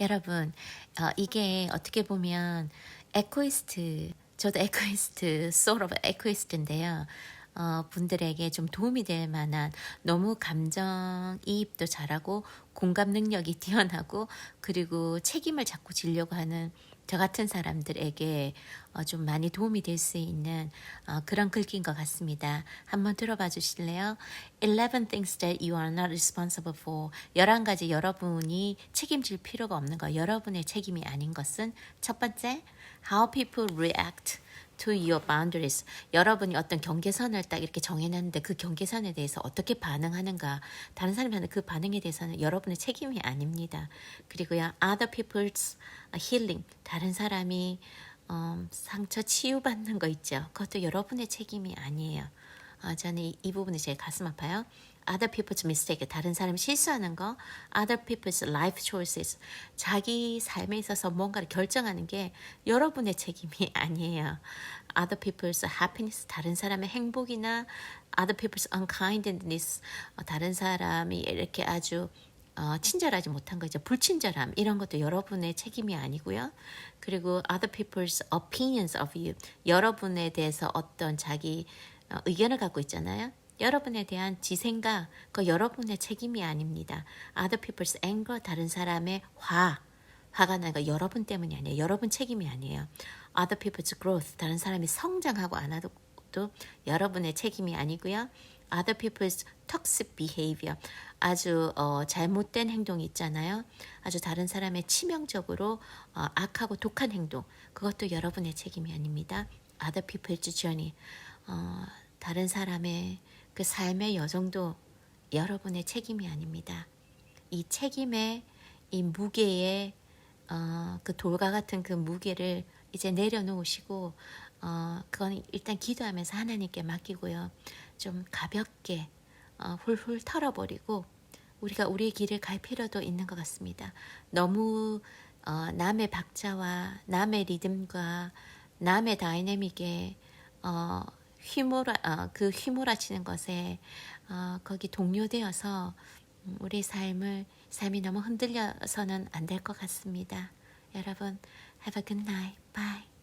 여러분, 어, 이게 어떻게 보면 에코이스트, 저도 에코이스트, sort of 에코이스트인데요. 어, 분들에게 좀 도움이 될 만한 너무 감정 이입도 잘하고 공감 능력이 뛰어나고 그리고 책임을 자꾸 지려고 하는 저 같은 사람들에게 어, 좀 많이 도움이 될 수 있는 어, 그런 글귀인 것 같습니다. 한번 들어봐 주실래요? 11 things that you are not responsible for. 11가지 여러분이 책임질 필요가 없는 것. 여러분의 책임이 아닌 것은 첫 번째, how people react to your boundaries. 여러분이 어떤 경계선을 딱 이렇게 정해놨는데 그 경계선에 대해서 어떻게 반응하는가. 다른 사람한테 그 반응에 대해서는 여러분의 책임이 아닙니다. 그리고요, other people's healing. 다른 사람이 음, 상처 치유받는 거 있죠. 그것도 여러분의 책임이 아니에요. 아, 저는 이, 이 부분이 제일 가슴 아파요. Other people's mistake, 다른 사람이 실수하는 거, other people's life choices, 자기 삶에 있어서 뭔가를 결정하는 게 여러분의 책임이 아니에요. Other people's happiness, 다른 사람의 행복이나 other people's unkindness, 어, 다른 사람이 이렇게 아주 어, 친절하지 못한 거죠. 불친절함 이런 것도 여러분의 책임이 아니고요. 그리고 other people's opinions of you 여러분에 대해서 어떤 자기 어, 의견을 갖고 있잖아요. 여러분에 대한 지생각 그 여러분의 책임이 아닙니다. other people's anger 다른 사람의 화 화가 거 여러분 때문이 아니에요. 여러분 책임이 아니에요. other people's growth 다른 사람이 성장하고 안 하도 또 여러분의 책임이 아니고요. other people's toxic behavior 아주 어, 잘못된 행동이 있잖아요. 아주 다른 사람의 치명적으로 어, 악하고 독한 행동 그것도 여러분의 책임이 아닙니다. other people's journey 어, 다른 사람의 그 삶의 여정도 여러분의 책임이 아닙니다. 이 책임의 이 무게의 어, 그 돌과 같은 그 무게를 이제 내려놓으시고 어, 그건 일단 기도하면서 하나님께 맡기고요. 좀 가볍게 어, 훌훌 털어버리고 우리가 우리의 길을 갈 필요도 있는 것 같습니다. 너무 어, 남의 박자와 남의 리듬과 남의 다이내믹에 어, 휘몰아 어, 그 휘몰아치는 것에 어, 거기 동료되어서 음, 우리 삶을 삶이 너무 흔들려서는 안 될 것 같습니다. 여러분, have a good night. Bye.